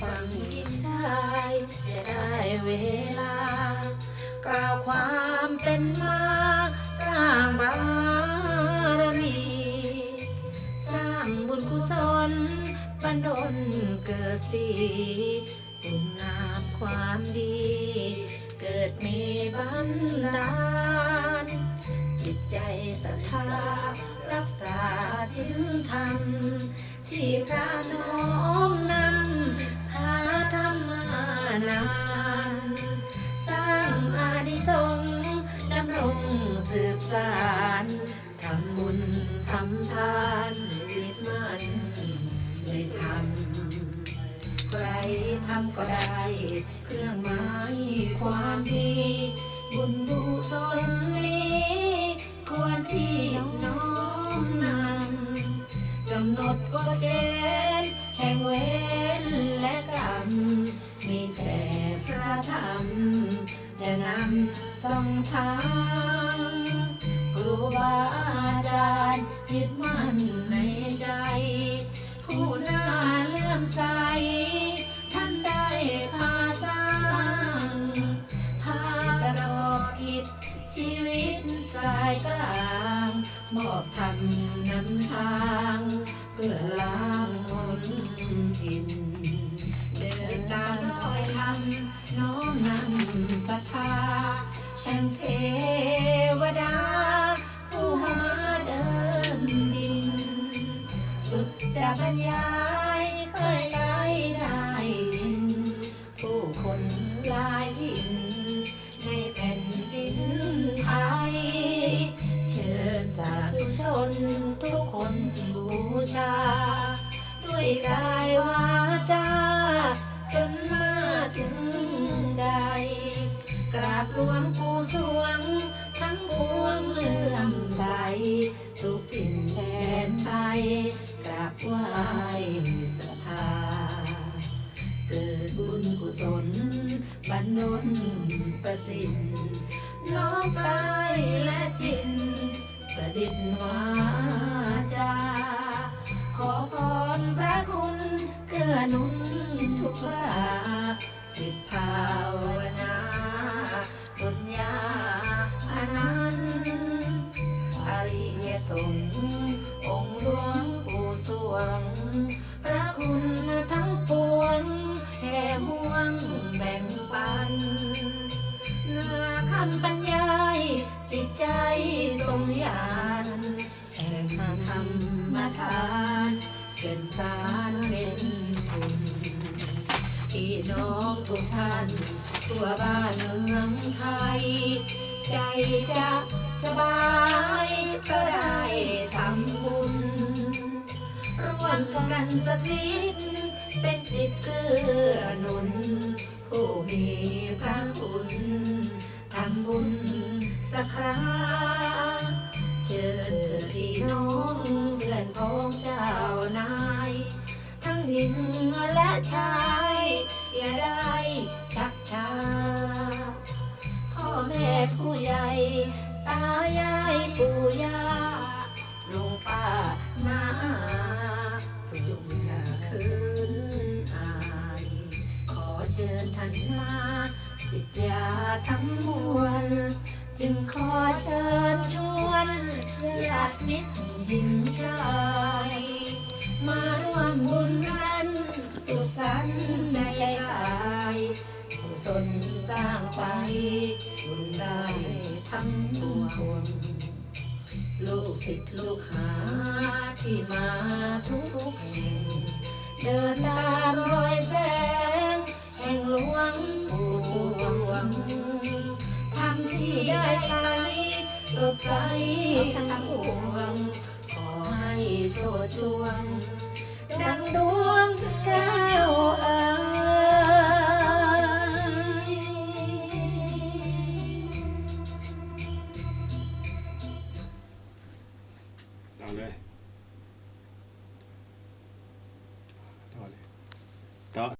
ฟังที่ชายจะได้เวลา กล่าวความเป็นมาสร้างบารมี สร้างบุญกุศลบันดลเกิดสีคุณงามความดี เกิดมีบันดาลจิตใจศรัทธารักษาศีลธรรมที่พระน้อมนำ พาธรรมานาน สร้างอานิสงส์ดำรงสืบสานทำบุญทำทานยึดมั่นในธรรมใครทำก็ได้ เครื่องหมายความดีบุญกุศลนี้ควรที่น้อมนำกำหนดกฎเกณฑ์แห่งเวำทางครูบาอาจารย์ยึดมั่นในใจ ผู้น่าเลื่อมใส ท่านได้พาสร้างพาประกอบกิจชีวิตสายกลางมอบทำนำทาง เพื่อล้างมนทินเดินตามรอยธรรมน้อมนำศรัทธา แห่งเทวดา ผู้มาเดินดิน สุดจะบรรยายเคยไกลได้ยิน ผู้คนหลายถิ่นในแผ่นดินไทย เชิญสาธุชนทุกคนบูชา ด้วยกายวาจาจนมาถึง บหลวงปู่สวง ทั้งพวงเลื่อมใสทุกถิ่นแดนไทยกราบไหว้ศรัทธาเกิดบุญกุศลบันดลประสิทธิ์น้อมกายและจิตประดิษฐ์วาจาขอพรพระคุณเกื้อหนุนทุกรา จิตภาวนาบุญญาอนันต์อริยสงฆ์องค์หลวงปู่สวง พระคุณทั้งปวงแห่ห่วงแบ่งปันเนื้อคำบรรยายจิตใจทรงยานแห่งธรรมทานานทั่วบ้านเมืองไทย ใจจะสบายก็ได้ทำบุญร่วมกันสักนิดเป็นจิตเกื้อหนุน ผู้มีพระคุณทำบุญสักคราเชิญเถิดพี่น้องเพื่อนพ้องเจ้านาย ทั้งหญิงและชาย อย่าได้ ชา พ่อแม่ผู้ใหญ่ ตายายปู่ย่าลุงป้าน้าอาจงอย่าคืนอาย ขอเชิญท่านมาสิทธยาทั้งมวล จึงขอเชิญชวนญาติมิตรหญิงชาย มาร่วมบุญกันสุขสันต์ ทั้งปวงลูกศิษย์ลูกหาที่มาทุกแห่งเดินตามรอยแสงแห่งหลวงปู่สวงทำที่ได้ไปสดใสทั้งปวงขอให้โชดช่วง doctor